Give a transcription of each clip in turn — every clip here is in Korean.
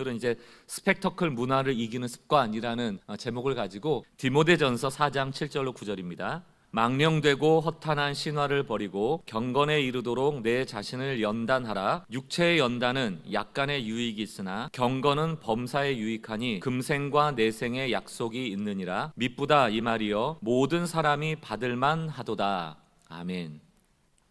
오늘은 이제 스펙터클 문화를 이기는 습관이라는 어, 제목을 가지고 디모데전서 4장 7절로 9절입니다. 망령되고 허탄한 신화를 버리고 경건에 이르도록 내 자신을 연단하라. 육체의 연단은 약간의 유익이 있으나 경건은 범사에 유익하니 금생과 내생의 약속이 있느니라. 미쁘다 이 말이여 모든 사람이 받을만 하도다. 아멘.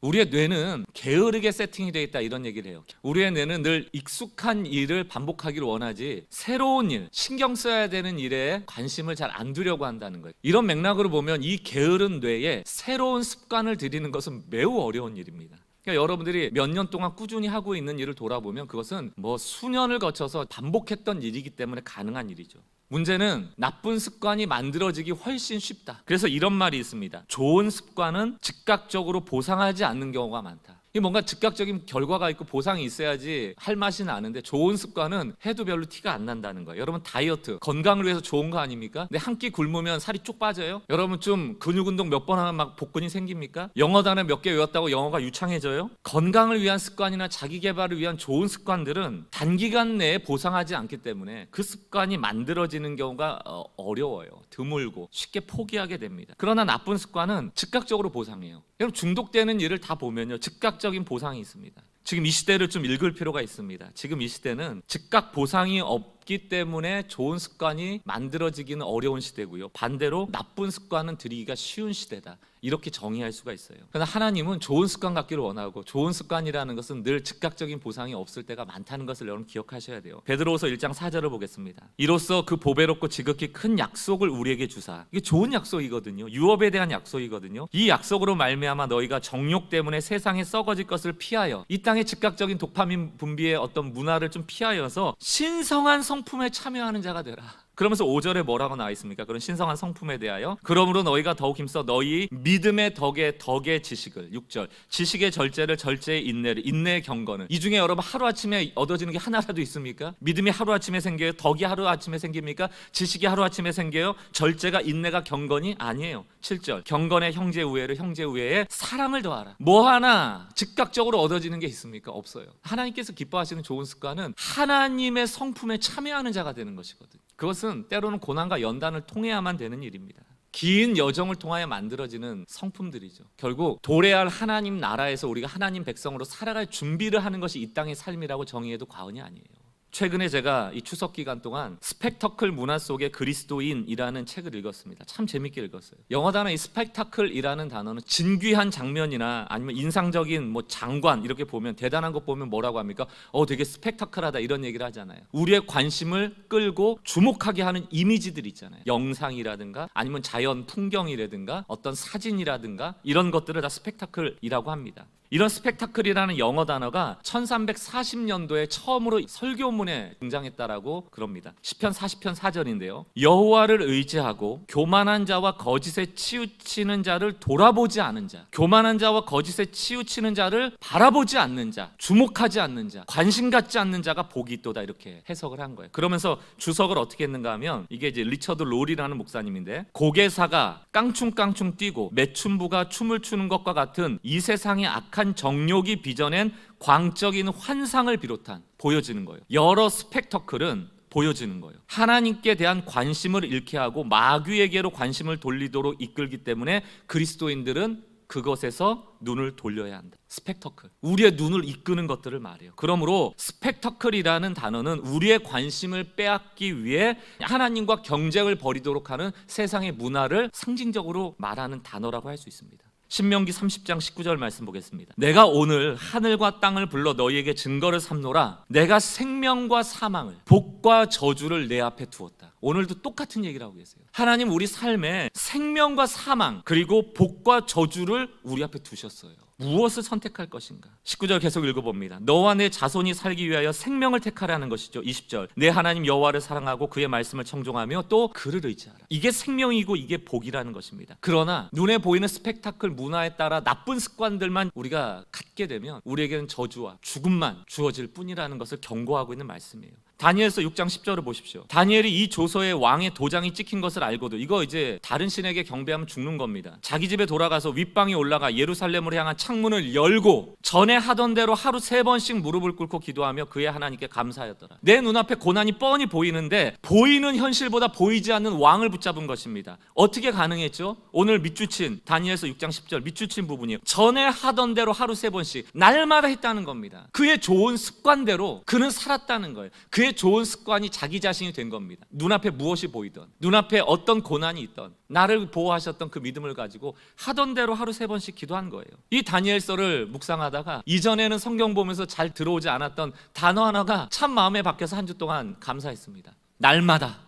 우리의 뇌는 게으르게 세팅이 되어 있다 이런 얘기를 해요. 우리의 뇌는 늘 익숙한 일을 반복하기를 원하지 새로운 일, 신경 써야 되는 일에 관심을 잘 안 두려고 한다는 거예요. 이런 맥락으로 보면 이 게으른 뇌에 새로운 습관을 들이는 것은 매우 어려운 일입니다. 그러니까 여러분들이 몇 년 동안 꾸준히 하고 있는 일을 돌아보면 그것은 뭐 수년을 거쳐서 반복했던 일이기 때문에 가능한 일이죠. 문제는 나쁜 습관이 만들어지기 훨씬 쉽다. 그래서 이런 말이 있습니다. 좋은 습관은 즉각적으로 보상하지 않는 경우가 많다. 이게 뭔가 즉각적인 결과가 있고 보상이 있어야지 할 맛이 나는데 좋은 습관은 해도 별로 티가 안 난다는 거예요. 여러분 다이어트 건강을 위해서 좋은 거 아닙니까? 근데 한 끼 굶으면 살이 쭉 빠져요? 여러분 좀 근육 운동 몇 번 하면 막 복근이 생깁니까? 영어 단어 몇 개 외웠다고 영어가 유창해져요? 건강을 위한 습관이나 자기 개발을 위한 좋은 습관들은 단기간 내에 보상하지 않기 때문에 그 습관이 만들어지는 경우가 어, 어려워요. 드물고 쉽게 포기하게 됩니다. 그러나 나쁜 습관은 즉각적으로 보상해요. 여러분 중독되는 일을 다 보면요. 즉각적인 보상이 있습니다. 지금 이 시대를 좀 읽을 필요가 있습니다. 지금 이 시대는 즉각 보상이 없 기 때문에 좋은 습관이 만들어지기는 어려운 시대고요. 반대로 나쁜 습관은 들이기가 쉬운 시대다. 이렇게 정의할 수가 있어요. 그러나 하나님은 좋은 습관 갖기를 원하고 좋은 습관이라는 것은 늘 즉각적인 보상이 없을 때가 많다는 것을 여러분 기억하셔야 돼요. 베드로후서 1장 4절을 보겠습니다. 이로써 그 보배롭고 지극히 큰 약속을 우리에게 주사. 이게 좋은 약속이거든요. 유업에 대한 약속이거든요. 이 약속으로 말미암아 너희가 정욕 때문에 세상에 썩어질 것을 피하여 이 땅의 즉각적인 도파민 분비의 어떤 문화를 좀 피하여서 신성한 성 품에 참여하는 자가 되라. 그러면서 5절에 뭐라고 나와 있습니까? 그런 신성한 성품에 대하여 그러므로 너희가 더욱 힘써 너희 믿음의 덕의 덕의 지식을 6절 지식의 절제를 절제의 인내를 인내의 경건을 이 중에 여러분 하루아침에 얻어지는 게 하나라도 있습니까? 믿음이 하루아침에 생겨요? 덕이 하루아침에 생깁니까? 지식이 하루아침에 생겨요? 절제가 인내가 경건이 아니에요 7절 경건의 형제 우애를 형제 우애에 사랑을 더하라 뭐 하나 즉각적으로 얻어지는 게 있습니까? 없어요 하나님께서 기뻐하시는 좋은 습관은 하나님의 성품에 참여하는 자가 되는 것이거든요 그것은 때로는 고난과 연단을 통해야만 되는 일입니다. 긴 여정을 통하여 만들어지는 성품들이죠. 결국 도래할 하나님 나라에서 우리가 하나님 백성으로 살아갈 준비를 하는 것이 이 땅의 삶이라고 정의해도 과언이 아니에요. 최근에 제가 이 추석 기간 동안 스펙터클 문화 속의 그리스도인이라는 책을 읽었습니다. 참 재밌게 읽었어요. 영어 단어 이 스펙타클이라는 단어는 진귀한 장면이나 아니면 인상적인 뭐 장관 이렇게 보면 대단한 것 보면 뭐라고 합니까? 어 되게 스펙타클하다 이런 얘기를 하잖아요. 우리의 관심을 끌고 주목하게 하는 이미지들 있잖아요. 영상이라든가 아니면 자연 풍경이라든가 어떤 사진이라든가 이런 것들을 다 스펙타클이라고 합니다. 이런 스펙타클이라는 영어 단어가 1340년도에 처음으로 설교문에 등장했다라고 그럽니다. 시편 40편 4절인데요. 여호와를 의지하고 교만한 자와 거짓에 치우치는 자를 돌아보지 않은 자, 교만한 자와 거짓에 치우치는 자를 바라보지 않는 자, 주목하지 않는 자, 관심 갖지 않는 자가 복이 있도다 이렇게 해석을 한 거예요. 그러면서 주석을 어떻게 했는가 하면 이게 이제 리처드 롤이라는 목사님인데 고개사가 깡충깡충 뛰고 매춘부가 춤을 추는 것과 같은 이 세상의 악한 정욕이 빚어낸 광적인 환상을 비롯한 보여지는 거예요. 여러 스펙터클은 보여지는 거예요. 하나님께 대한 관심을 잃게 하고 마귀에게로 관심을 돌리도록 이끌기 때문에 그리스도인들은 그것에서 눈을 돌려야 한다. 스펙터클. 우리의 눈을 이끄는 것들을 말해요. 그러므로 스펙터클이라는 단어는 우리의 관심을 빼앗기 위해 하나님과 경쟁을 벌이도록 하는 세상의 문화를 상징적으로 말하는 단어라고 할 수 있습니다. 신명기 30장 19절 말씀 보겠습니다. 내가 오늘 하늘과 땅을 불러 너희에게 증거를 삼노라. 내가 생명과 사망을 복과 저주를 내 앞에 두었다. 오늘도 똑같은 얘기를 하고 계세요. 하나님 우리 삶에 생명과 사망 그리고 복과 저주를 우리 앞에 두셨어요. 무엇을 선택할 것인가? 19절 계속 읽어봅니다. 너와 내 자손이 살기 위하여 생명을 택하라는 것이죠. 20절. 내 하나님 여호와를 사랑하고 그의 말씀을 청종하며 또 그를 의지하라. 이게 생명이고 이게 복이라는 것입니다. 그러나 눈에 보이는 스펙타클 문화에 따라 나쁜 습관들만 우리가 갖게 되면 우리에게는 저주와 죽음만 주어질 뿐이라는 것을 경고하고 있는 말씀이에요. 다니엘서 6장 10절을 보십시오. 다니엘이 이 조서에 왕의 도장이 찍힌 것을 알고도 이거 이제 다른 신에게 경배하면 죽는 겁니다. 자기 집에 돌아가서 윗방에 올라가 예루살렘으로 향한 창문을 열고 전에 하던 대로 하루 세 번씩 무릎을 꿇고 기도하며 그의 하나님께 감사하였더라. 내 눈앞에 고난이 뻔히 보이는데 보이는 현실보다 보이지 않는 왕을 붙잡은 것입니다. 어떻게 가능했죠? 오늘 밑주친 다니엘서 6장 10절 밑주친 부분이요. 전에 하던 대로 하루 세 번씩 날마다 했다는 겁니다. 그의 좋은 습관대로 그는 살았다는 거예요. 그의 좋은 습관이 자기 자신이 된 겁니다. 눈앞에 무엇이 보이던 눈앞에 어떤 고난이 있던 나를 보호하셨던 그 믿음을 가지고 하던 대로 하루 세 번씩 기도한 거예요. 이 다니엘서를 묵상하다가 이전에는 성경 보면서 잘 들어오지 않았던 단어 하나가 참 마음에 박혀서 한 주 동안 감사했습니다. 날마다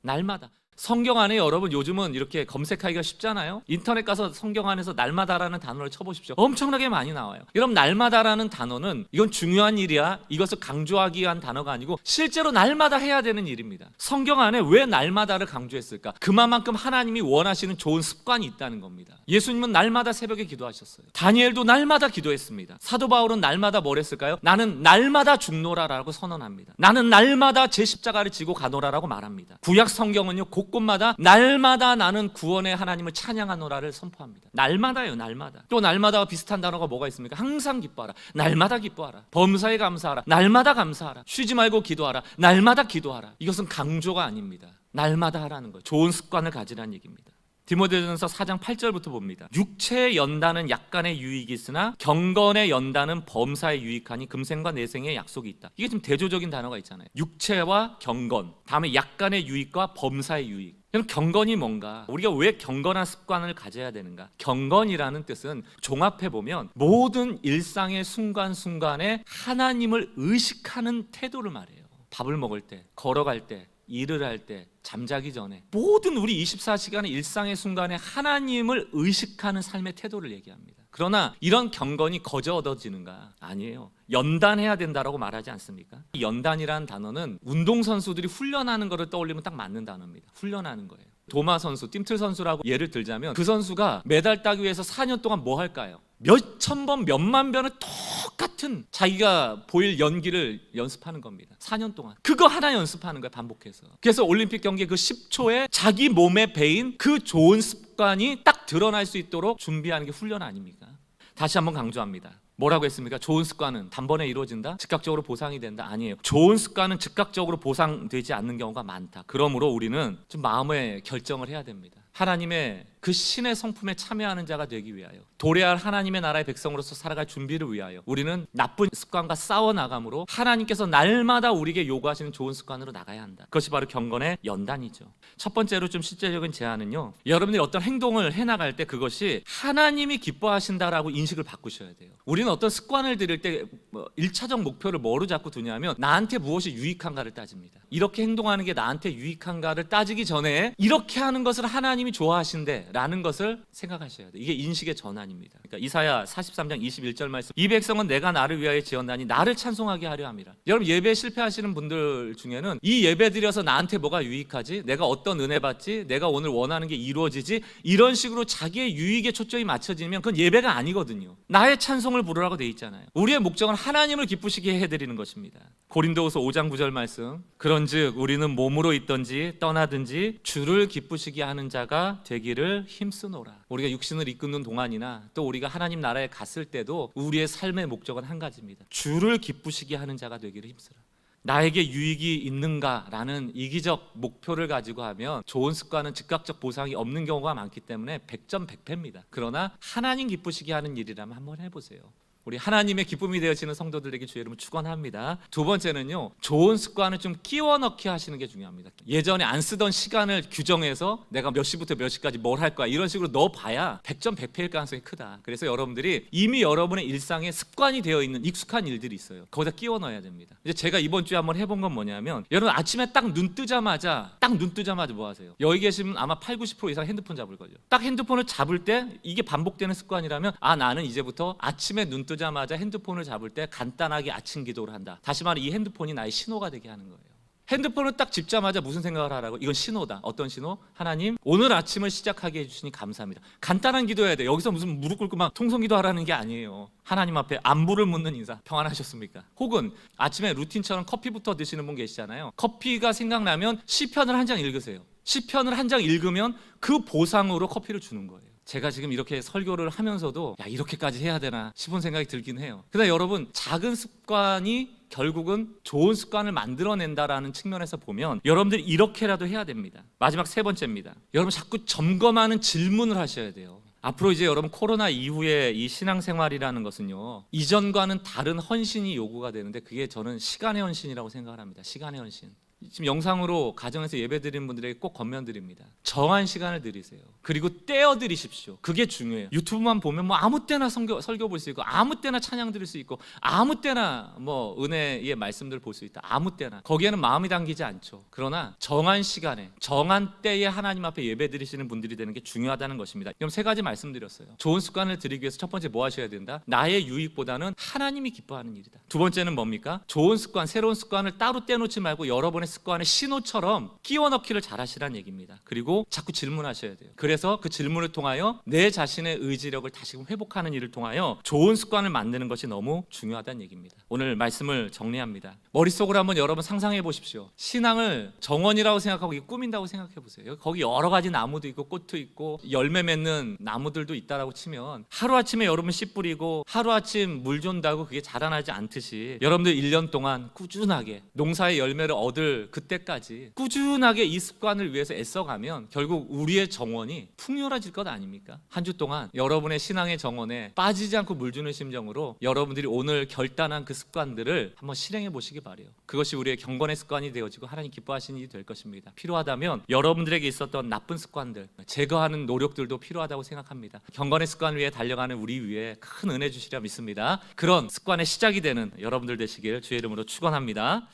날마다 성경 안에 여러분 요즘은 이렇게 검색하기가 쉽잖아요. 인터넷 가서 성경 안에서 날마다라는 단어를 쳐보십시오. 엄청나게 많이 나와요. 여러분 날마다라는 단어는 이건 중요한 일이야. 이것을 강조하기 위한 단어가 아니고 실제로 날마다 해야 되는 일입니다. 성경 안에 왜 날마다를 강조했을까? 그만큼 하나님이 원하시는 좋은 습관이 있다는 겁니다. 예수님은 날마다 새벽에 기도하셨어요. 다니엘도 날마다 기도했습니다. 사도 바울은 날마다 뭘 했을까요? 나는 날마다 죽노라라고 선언합니다. 나는 날마다 제 십자가를 지고 가노라라고 말합니다. 구약 성경은요 곳곳마다 날마다 나는 구원의 하나님을 찬양하노라를 선포합니다. 날마다요, 날마다. 또 날마다와 비슷한 단어가 뭐가 있습니까? 항상 기뻐하라. 날마다 기뻐하라. 범사에 감사하라. 날마다 감사하라. 쉬지 말고 기도하라. 날마다 기도하라. 이것은 강조가 아닙니다. 날마다 하라는 거예요. 좋은 습관을 가지라는 얘기입니다. 디모데전서 4장 8절부터 봅니다. 육체의 연단은 약간의 유익이 있으나 경건의 연단은 범사에 유익하니 금생과 내생의 약속이 있다. 이게 좀 대조적인 단어가 있잖아요. 육체와 경건, 다음에 약간의 유익과 범사의 유익. 그럼 경건이 뭔가? 우리가 왜 경건한 습관을 가져야 되는가? 경건이라는 뜻은 종합해 보면 모든 일상의 순간순간에 하나님을 의식하는 태도를 말해요. 밥을 먹을 때, 걸어갈 때, 일을 할 때, 잠자기 전에 모든 우리 24시간의 일상의 순간에 하나님을 의식하는 삶의 태도를 얘기합니다. 그러나 이런 경건이 거저 얻어지는가? 아니에요. 연단해야 된다라고 말하지 않습니까? 이 연단이라는 단어는 운동 선수들이 훈련하는 것을 떠올리면 딱 맞는 단어입니다. 훈련하는 거예요. 도마 선수, 띰틀 선수라고 예를 들자면 그 선수가 메달 따기 위해서 4년 동안 뭐 할까요? 몇천 번, 몇만 번을 똑같은 자기가 보일 연기를 연습하는 겁니다. 4년 동안. 그거 하나 연습하는 거예요, 반복해서. 그래서 올림픽 경기 그 10초에 자기 몸에 배인 그 좋은 습관이 딱 드러날 수 있도록 준비하는 게 훈련 아닙니까? 다시 한번 강조합니다. 뭐라고 했습니까? 좋은 습관은 단번에 이루어진다? 즉각적으로 보상이 된다? 아니에요. 좋은 습관은 즉각적으로 보상되지 않는 경우가 많다. 그러므로 우리는 좀 마음의 결정을 해야 됩니다. 하나님의 그 신의 성품에 참여하는 자가 되기 위하여 도래할 하나님의 나라의 백성으로서 살아갈 준비를 위하여 우리는 나쁜 습관과 싸워 나감으로 하나님께서 날마다 우리에게 요구하시는 좋은 습관으로 나가야 한다. 그것이 바로 경건의 연단이죠. 첫 번째로 좀 실제적인 제안은요. 여러분들이 어떤 행동을 해 나갈 때 그것이 하나님이 기뻐하신다라고 인식을 바꾸셔야 돼요. 우리는 어떤 습관을 들일 때뭐 일차적 목표를 뭐로 자꾸 두냐면 나한테 무엇이 유익한가를 따집니다. 이렇게 행동하는 게 나한테 유익한가를 따지기 전에 이렇게 하는 것을 하나님이 좋아하신대 라는 것을 생각하셔야 돼요. 이게 인식의 전환입니다. 그러니까 이사야 43장 21절 말씀 이 백성은 내가 나를 위하여 지었나니 나를 찬송하게 하려 함이라. 여러분 예배 실패하시는 분들 중에는 이 예배 드려서 나한테 뭐가 유익하지? 내가 어떤 은혜 받지? 내가 오늘 원하는 게 이루어지지? 이런 식으로 자기의 유익에 초점이 맞춰지면 그건 예배가 아니거든요. 나의 찬송을 부르라고 돼 있잖아요. 우리의 목적은 하나님을 기쁘시게 해 드리는 것입니다. 고린도후서 5장 9절 말씀 그런즉 우리는 몸으로 있든지 떠나든지 주를 기쁘시게 하는 자가 되기를 힘쓰노라. 우리가 육신을 이끄는 동안이나 또 우리가 하나님 나라에 갔을 때도 우리의 삶의 목적은 한 가지입니다. 주를 기쁘시게 하는 자가 되기를 힘쓰라. 나에게 유익이 있는가라는 이기적 목표를 가지고 하면 좋은 습관은 즉각적 보상이 없는 경우가 많기 때문에 100점 100패입니다. 그러나 하나님 기쁘시게 하는 일이라면 한번 해보세요. 우리 하나님의 기쁨이 되어지는 성도들에게 주의 이름을 축원합니다. 두 번째는요. 좋은 습관을 좀 끼워 넣기 하시는 게 중요합니다. 예전에 안 쓰던 시간을 규정해서 내가 몇 시부터 몇 시까지 뭘 할 거야 이런 식으로 넣어 봐야 100점 100패일 가능성이 크다. 그래서 여러분들이 이미 여러분의 일상에 습관이 되어 있는 익숙한 일들이 있어요. 거기다 끼워 넣어야 됩니다. 이제 제가 이번 주에 한번 해본 건 뭐냐면 여러분 아침에 딱 눈 뜨자마자 딱 눈 뜨자마자 뭐 하세요? 여기 계시면 아마 8, 90% 이상 핸드폰 잡을 거죠. 딱 핸드폰을 잡을 때 이게 반복되는 습관이라면 아 나는 이제부터 아침에 눈 뜨 자마자 핸드폰을 잡을 때 간단하게 아침 기도를 한다. 다시 말해 이 핸드폰이 나의 신호가 되게 하는 거예요. 핸드폰을 딱 집자마자 무슨 생각을 하라고? 이건 신호다. 어떤 신호? 하나님, 오늘 아침을 시작하게 해주시니 감사합니다. 간단한 기도해야 돼. 여기서 무슨 무릎 꿇고 막 통성기도 하라는 게 아니에요. 하나님 앞에 안부를 묻는 인사. 평안하셨습니까? 혹은 아침에 루틴처럼 커피부터 드시는 분 계시잖아요. 커피가 생각나면 시편을 한 장 읽으세요. 시편을 한 장 읽으면 그 보상으로 커피를 주는 거예요. 제가 지금 이렇게 설교를 하면서도 야 이렇게까지 해야 되나 싶은 생각이 들긴 해요. 그러나 여러분 작은 습관이 결국은 좋은 습관을 만들어낸다라는 측면에서 보면 여러분들이 이렇게라도 해야 됩니다. 마지막 세 번째입니다. 여러분 자꾸 점검하는 질문을 하셔야 돼요. 앞으로 이제 여러분 코로나 이후에 이 신앙생활이라는 것은요 이전과는 다른 헌신이 요구가 되는데 그게 저는 시간의 헌신이라고 생각을 합니다. 시간의 헌신. 지금 영상으로 가정에서 예배드리는 분들에게 꼭 권면드립니다. 정한 시간을 드리세요. 그리고 떼어 드리십시오. 그게 중요해요. 유튜브만 보면 뭐 아무 때나 설교, 설교 볼 수 있고 아무 때나 찬양 드릴 수 있고 아무 때나 뭐 은혜의 말씀들 볼 수 있다. 아무 때나 거기에는 마음이 담기지 않죠. 그러나 정한 시간에 정한 때에 하나님 앞에 예배 드리시는 분들이 되는 게 중요하다는 것입니다. 그럼 세 가지 말씀드렸어요. 좋은 습관을 들이기 위해서 첫 번째 뭐 하셔야 된다? 나의 유익보다는 하나님이 기뻐하는 일이다. 두 번째는 뭡니까? 좋은 습관, 새로운 습관을 따로 떼놓지 말고 여러분의 습관의 신호처럼 끼워 넣기를 잘하시라는 얘기입니다. 그리고 자꾸 질문하셔야 돼요. 그래서 그 질문을 통하여 내 자신의 의지력을 다시금 회복하는 일을 통하여 좋은 습관을 만드는 것이 너무 중요하다는 얘기입니다. 오늘 말씀을 정리합니다. 머릿속으로 한번 여러분 상상해 보십시오. 신앙을 정원이라고 생각하고 꾸민다고 생각해 보세요. 거기 여러 가지 나무도 있고 꽃도 있고 열매 맺는 나무들도 있다라고 치면 하루아침에 여러분 씨 뿌리고 하루아침 물 준다고 그게 자라나지 않듯이 여러분들 1년 동안 꾸준하게 농사의 열매를 얻을 그때까지 꾸준하게 이 습관을 위해서 애써가면 결국 우리의 정원이 풍요로워질 것 아닙니까? 한 주 동안 여러분의 신앙의 정원에 빠지지 않고 물 주는 심정으로 여러분들이 오늘 결단한 그 습관들을 한번 실행해 보시기 바래요. 그것이 우리의 경건의 습관이 되어지고 하나님 기뻐하시는 일이 될 것입니다. 필요하다면 여러분들에게 있었던 나쁜 습관들 제거하는 노력들도 필요하다고 생각합니다. 경건의 습관을 위해 달려가는 우리 위에 큰 은혜 주시려 믿습니다. 그런 습관의 시작이 되는 여러분들 되시길 주의 이름으로 축원합니다.